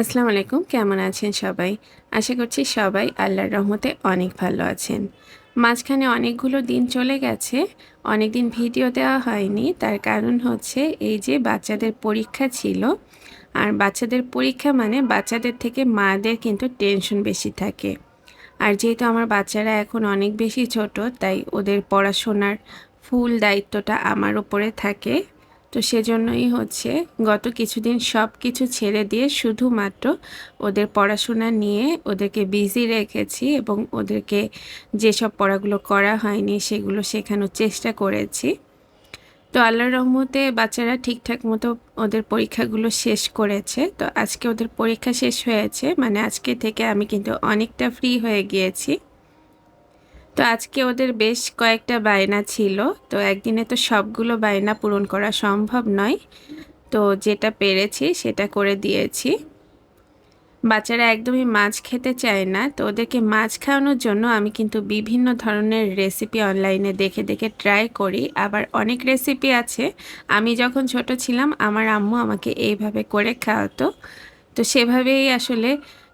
আসসালামু আলাইকুম, কেমন আছেন সবাই? আশা করছি সবাই আল্লাহর রহমতে অনেক ভালো আছেন। মাঝখানে অনেকগুলো দিন চলে গেছে অনেক দিন ভিডিও দেওয়া হয়নি। তার কারণ হচ্ছে এই যে বাচ্চাদের পরীক্ষা ছিল, আর বাচ্চাদের পরীক্ষা মানে বাচ্চাদের থেকে মাদের কিন্তু টেনশন বেশি থাকে। আর যেহেতু আমার বাচ্চারা এখন অনেক বেশি ছোট, তাই ওদের পড়াশোনার ফুল দায়িত্বটা আমার ওপরে থাকে। তো সেজন্যই হচ্ছে গত কিছুদিন সব কিছু ছেড়ে দিয়ে শুধুমাত্র ওদের পড়াশোনা নিয়ে ওদেরকে বিজি রেখেছি এবং ওদেরকে যেসব পড়াগুলো করা হয়নি সেগুলো শেখানোর চেষ্টা করেছি। তো আল্লাহর রহমতে বাচ্চারা ঠিকঠাক মতো ওদের পরীক্ষাগুলো শেষ করেছে। তো আজকে ওদের পরীক্ষা শেষ হয়েছে মানে আজকে থেকে আমি কিন্তু অনেকটা ফ্রি হয়ে গিয়েছি। তো আজকে ওদের বেশ কয়েকটা বায়না ছিল। তো একদিনে তো সবগুলো বায়না পূরণ করা সম্ভব নয়। তো যেটা পেরেছি সেটা করে দিয়েছি। বাচ্চারা একদমই মাছ খেতে চায় না। তো ওদেরকে মাছ খাওয়ানোর জন্য আমি কিন্তু বিভিন্ন ধরনের রেসিপি অনলাইনে দেখে দেখে ট্রাই করি। আবার অনেক রেসিপি আছে। আমি যখন ছোট ছিলাম, আমার আম্মু আমাকে এইভাবে করে খাওয়াতো। তো সেভাবেই আসলে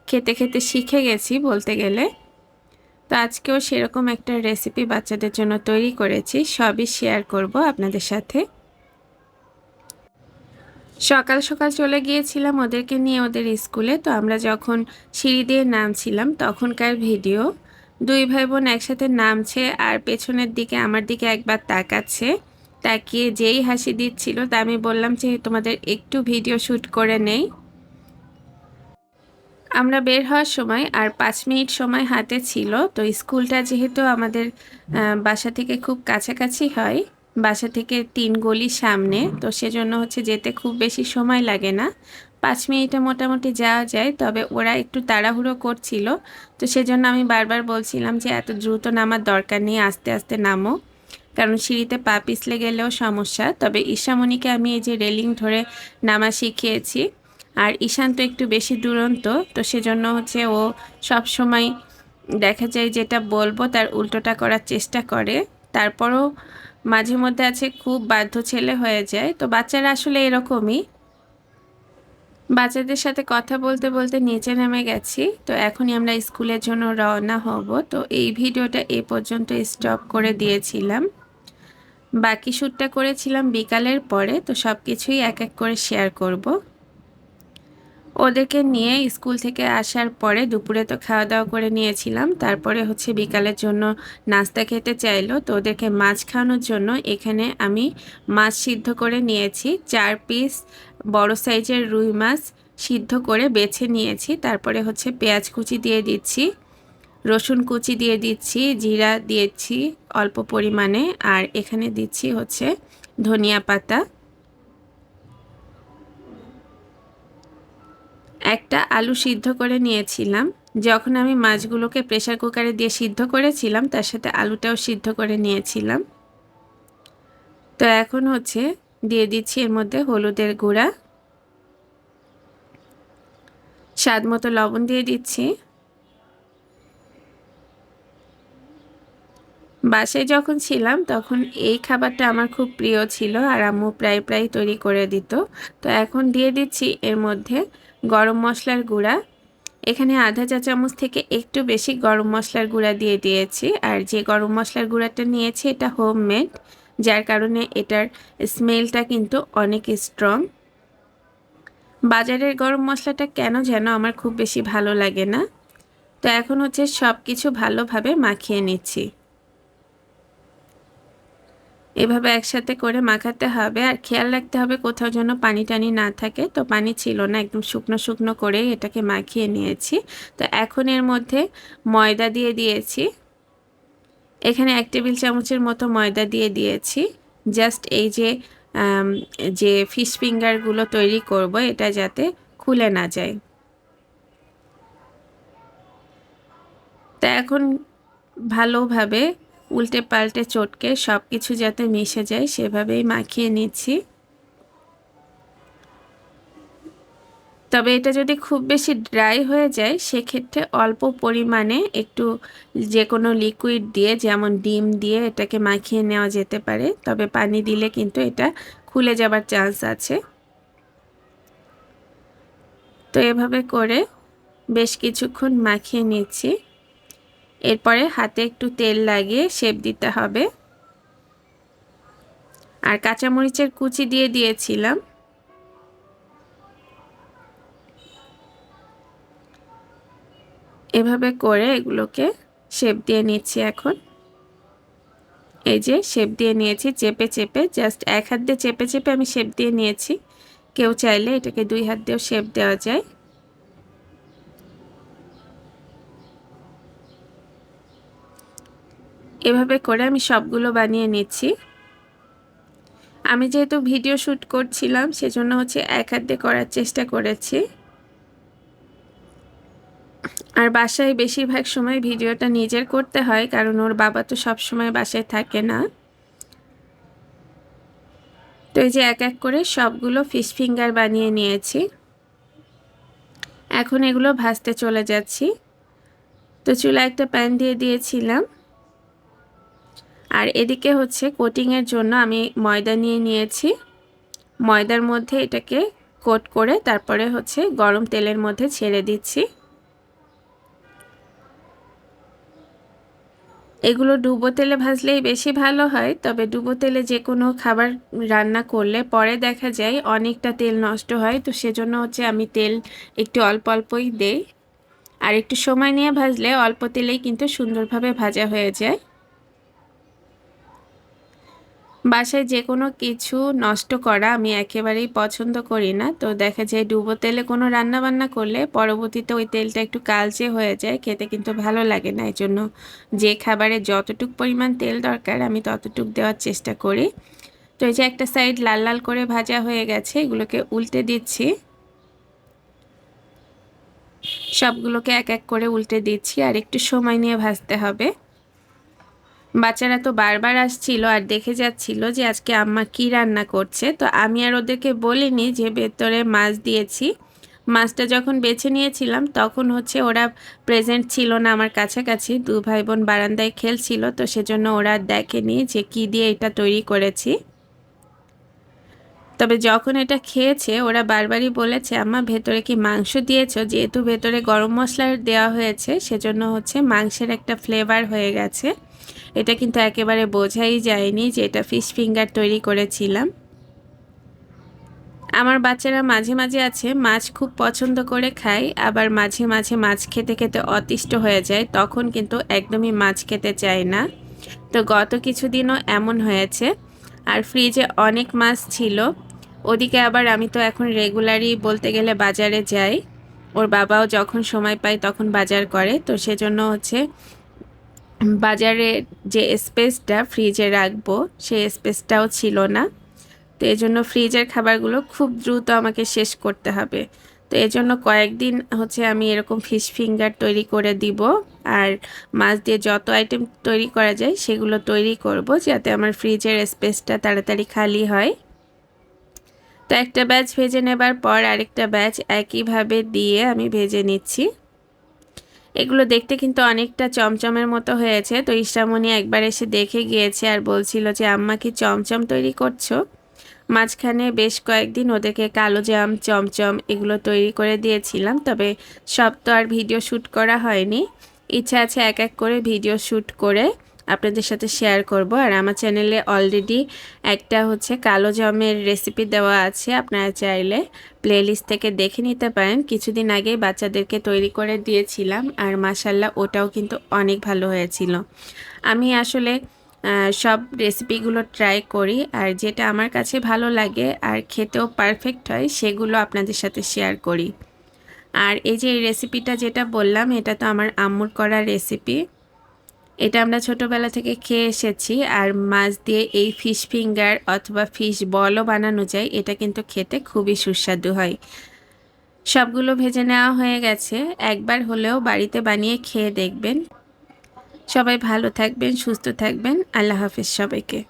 খেতে খেতে শিখে গেছি বলতে গেলে। তো আজকেও সেরকম একটা রেসিপি বাচ্চাদের জন্য তৈরি করেছি, সবই শেয়ার করব আপনাদের সাথে। সকাল সকাল চলে গিয়েছিলাম ওদেরকে নিয়ে ওদের স্কুলে, তো আমরা যখন সিঁড়ি দিয়ে নামছিলাম তখনকার ভিডিও দুই ভাই বোন একসাথে নামছে আর পেছনের দিকে, আমার দিকে একবার তাকাচ্ছে, তাকিয়ে যেই হাসি দিচ্ছিল তা আমি বললাম যে তোমাদের একটু ভিডিও শ্যুট করে নেই। আমরা বের হওয়ার সময় আর পাঁচ মিনিট সময় হাতে ছিল, তো স্কুলটা যেহেতু আমাদের বাসা থেকে খুব কাছাকাছি হয়, বাসা থেকে তিন গলি সামনে, তো সেজন্য হচ্ছে যেতে খুব বেশি সময় লাগে না। পাঁচ মিনিটে মোটামুটি যাওয়া যায়, তবে ওরা একটু তাড়াহুড়ো করছিল, তো সেজন্য আমি বারবার বলছিলাম যে এত দ্রুত নামার দরকার নেই, আস্তে আস্তে নামো। কারণ সিঁড়িতে পা পিছলে গেলেও সমস্যা, তবে ঈশামণিকে আমি এই যে রেলিং ধরে নামা শিখিয়েছি আর ঈশান তো একটু বেশি দুরন্ত, তো সেজন্য হচ্ছে ও সব সময় দেখা যায় যেটা বলব তার উল্টোটা করার চেষ্টা করে। তারপরও মাঝে মধ্যে আছে খুব বাধ্য ছেলে হয়ে যায়, তো বাচ্চারা আসলে এরকমই। বাচ্চাদের সাথে কথা বলতে বলতে নিচে নেমে গেছি, তো এখনই আমরা স্কুলের জন্য রওনা হব, তো এই ভিডিওটা এ পর্যন্ত স্টপ করে দিয়েছিলাম। বাকি শ্যুটটা করেছিলাম বিকালের পরে, তো সব কিছুই এক এক করে শেয়ার করব। ওদেরকে নিয়ে স্কুল থেকে আসার পরে দুপুরে তো খাওয়া দাওয়া করে নিয়েছিলাম। তারপরে হচ্ছে বিকালের জন্য নাস্তা খেতে চাইলো। তো ওদেরকে মাছ খাওয়ানোর জন্য এখানে আমি মাছ সিদ্ধ করে নিয়েছি। চার পিস বড় সাইজের রুই মাছ সিদ্ধ করে বেছে নিয়েছি। তারপরে হচ্ছে পেঁয়াজ কুচি দিয়ে দিচ্ছি, রসুন কুচি দিয়ে দিচ্ছি, জিরা দিয়েছি অল্প পরিমাণে। আর এখানে দিচ্ছি হচ্ছে ধনিয়া পাতা। একটা আলু সিদ্ধ করে নিয়েছিলাম। যখন আমি মাছগুলোকে প্রেশার কুকারে দিয়ে সিদ্ধ করেছিলাম, তার সাথে আলুটাও সিদ্ধ করে নিয়েছিলাম। তো এখন হচ্ছে দিয়ে দিচ্ছি এর মধ্যে হলুদের গুঁড়া। স্বাদ মতো লবণ দিয়ে দিচ্ছি। বাসায় যখন ছিলাম, তখন এই খাবারটা আমার খুব প্রিয় ছিল আর আম্মু প্রায় প্রায় তৈরি করে দিত। তো এখন দিয়ে দিচ্ছি এর মধ্যে গরম মশলার গুঁড়া। এখানে আধা চা চামচ থেকে একটু বেশি গরম মশলার গুঁড়া দিয়ে দিয়েছি। আর যে গরম মশলার গুঁড়াটা নিয়েছি, এটা হোমমেড, যার কারণে এটার স্মেলটা কিন্তু অনেক স্ট্রং। বাজারের গরম মশলাটা কেন যেন আমার খুব বেশি ভালো লাগে না। তো এখন হচ্ছে সব কিছু ভালোভাবে মাখিয়ে নিচ্ছি। এভাবে একসাথে করে মাখাতে হবে আর খেয়াল রাখতে হবে কোথাও যেন পানি টানি না থাকে। তো পানি ছিল না, একদম শুকনো শুকনো করে এটাকে মাখিয়ে নিয়েছি। তো এখন এর মধ্যে ময়দা দিয়ে দিয়েছি। এখানে এক টেবিল চামচের মতো ময়দা দিয়ে দিয়েছি। জাস্ট এই যে যে ফিশ ফিঙ্গারগুলো তৈরি করব, এটা যাতে খুলে না যায়। তা এখন ভালোভাবে উল্টে পাল্টে চটকে সব কিছু যাতে মিশে যায়, সেভাবেই মাখিয়ে নিচ্ছি। তবে এটা যদি খুব বেশি ড্রাই হয়ে যায়, সেক্ষেত্রে অল্প পরিমাণে একটু যে কোনো লিকুইড দিয়ে, যেমন ডিম দিয়ে এটাকে মাখিয়ে নেওয়া যেতে পারে। তবে পানি দিলে কিন্তু এটা খুলে যাবার চান্স আছে। তো এভাবে করে বেশ কিছুক্ষণ মাখিয়ে নিচ্ছি। এরপরে হাতে একটু তেল লাগিয়ে শেপ দিতে হবে। আর কাঁচামরিচের কুচি দিয়ে দিয়েছিলাম। এভাবে করে এগুলোকে শেপ দিয়ে নিচ্ছি এখন। এই যে শেপ দিয়ে নিয়েছি, চেপে চেপে, জাস্ট এক হাত দিয়ে চেপে চেপে আমি শেপ দিয়ে নিয়েছি। কেউ চাইলে এটাকে দুই হাত দিয়েও শেপ দেওয়া যায়। এভাবে করে আমি সবগুলো বানিয়ে নিচ্ছি। আমি যেহেতু ভিডিও শ্যুট করছিলাম, সেজন্য হচ্ছে এক হাত করার চেষ্টা করেছি। আর বাসায় বেশিরভাগ সময় ভিডিওটা নিজের করতে হয়, কারণ ওর বাবা তো সব সময় বাসায় থাকে না। তো এই যে এক এক করে সবগুলো ফিশ ফিঙ্গার বানিয়ে নিয়েছি। এখন এগুলো ভাজতে চলে যাচ্ছি। তো চুলা একটা প্যান দিয়ে দিয়েছিলাম। আর এদিকে হচ্ছে কোটিংয়ের জন্য আমি ময়দা নিয়ে নিয়েছি। ময়দার মধ্যে এটাকে কোট করে তারপরে হচ্ছে গরম তেলের মধ্যে ছেড়ে দিচ্ছি। এগুলো ডুবো তেলে ভাজলেই বেশি ভালো হয়, তবে ডুবো তেলে যে কোনো খাবার রান্না করলে পরে দেখা যায় অনেকটা তেল নষ্ট হয়, তো সেজন্য হচ্ছে আমি তেল একটু অল্প অল্পই দেই। আর একটু সময় নিয়ে ভাজলে অল্প তেলেই কিন্তু সুন্দরভাবে ভাজা হয়ে যায়। বাসায় যে কোনো কিছু নষ্ট করা আমি একেবারেই পছন্দ করি না। তো দেখা যায় ডুবো তেলে কোনো রান্না বান্না করলে পরবর্তীতে ওই তেলটা একটু কালচে হয়ে যায়, খেতে কিন্তু ভালো লাগে না। এই জন্য যে খাবারে যতটুক পরিমাণ তেল দরকার আমি ততটুক দেওয়ার চেষ্টা করি। তো এই যে একটা সাইড লাল লাল করে ভাজা হয়ে গেছে, এগুলোকে উল্টে দিচ্ছি। সবগুলোকে এক এক করে উল্টে দিচ্ছি, আর একটু সময় নিয়ে ভাজতে হবে। বাচ্চারা তো বারবার আসছিল আর দেখে যাচ্ছিল যে আজকে আম্মা কি রান্না করছে। তো আমি আর ওদেরকে বলিনি যে ভেতরে মাছ দিয়েছি। মাছটা যখন বেছে নিয়েছিলাম, তখন হচ্ছে ওরা প্রেজেন্ট ছিল না আমার কাছাকাছি। দু ভাই বোন বারান্দায় খেলছিল, তো সেজন্য ওরা দেখেনি যে কি দিয়ে এটা তৈরি করেছি। তবে যখন এটা খেয়েছে, ওরা বারবারই বলেছে, আম্মা, ভেতরে কি মাংস দিয়েছ? যেহেতু ভেতরে গরম মশলা দেওয়া হয়েছে, সেজন্য হচ্ছে মাংসের একটা ফ্লেভার হয়ে গেছে। এটা কিন্তু একেবারে বোঝাই যায়নি যে এটা ফিশ ফিঙ্গার তৈরি করেছিলাম। আমার বাচ্চারা মাঝে মাঝে আছে, মাছ খুব পছন্দ করে খায়, আবার মাঝে মাঝে মাছ খেতে খেতে অতিষ্ঠ হয়ে যায়, তখন কিন্তু একদমই মাছ খেতে চায় না। তো গত কিছুদিনও এমন হয়েছে, আর ফ্রিজে অনেক মাছ ছিল। ওদিকে আবার আমি তো এখন রেগুলারই বলতে গেলে বাজারে যাই। ওর বাবাও যখন সময় পায় তখন বাজার করে, তো সেজন্য হচ্ছে বাজারে যে স্পেসটা ফ্রিজে রাখব, সেই স্পেসটাও ছিল না। তো এই জন্য ফ্রিজের খাবারগুলো খুব দ্রুত আমাকে শেষ করতে হবে। তো এই জন্য কয়েকদিন হচ্ছে আমি এরকম ফিশ ফিঙ্গার তৈরি করে দিব। আর মাছ দিয়ে যত আইটেম তৈরি করা যায়, সেগুলো তৈরি করব যাতে আমার ফ্রিজের স্পেসটা তাড়াতাড়ি খালি হয়। তো একটা ব্যাচ ভেজে নেবার পর আরেকটা ব্যাচ একইভাবে দিয়ে আমি ভেজে নিচ্ছি। এগুলো দেখতে কিন্তু অনেকটা চমচমের মতো হয়েছে। তো ইশামণি একবার এসে দেখে গিয়েছে আর বলছিল যে, আম্মা কি চমচম তৈরি করছ? মাঝখানে বেশ কয়েকদিন ওদেরকে কালো জাম, চমচম এগুলো তৈরি করে দিয়েছিলাম, তবে সব তো আর ভিডিও শ্যুট করা হয়নি। ইচ্ছা আছে এক এক করে ভিডিও শ্যুট করে আপনাদের সাথে শেয়ার করব। আর আমার চ্যানেলে অলরেডি একটা হচ্ছে কালো জামের রেসিপি দেওয়া আছে। আপনারা চাইলে প্লেলিস্ট থেকে দেখে নিতে পারেন। কিছুদিন আগে বাচ্চাদেরকে তৈরি করে দিয়েছিলাম। আর মাসাল্লাহ ওটাও কিন্তু অনেক ভালো হয়েছিল। আমি আসলে সব রেসিপিগুলো ট্রাই করি। আর যেটা আমার কাছে ভালো লাগে আর খেতেও পারফেক্ট হয়, সেগুলো আপনাদের সাথে শেয়ার করি। আর এই যে রেসিপিটা যেটা বললাম, এটা তো আমার আম্মুর করা রেসিপি এটা আমরা ছোটোবেলা থেকে খেয়ে এসেছি, আর মাছ দিয়ে এই ফিশ ফিঙ্গার অথবা ফিশ বলও বানানো যায়, এটা কিন্তু খেতে খুবই সুস্বাদু হয়। সবগুলো ভেজে নেওয়া হয়ে গেছে, একবার হলেও বাড়িতে বানিয়ে খেয়ে দেখবেন। সবাই ভালো থাকবেন, সুস্থ থাকবেন, আল্লাহ হাফিজ সবাইকে।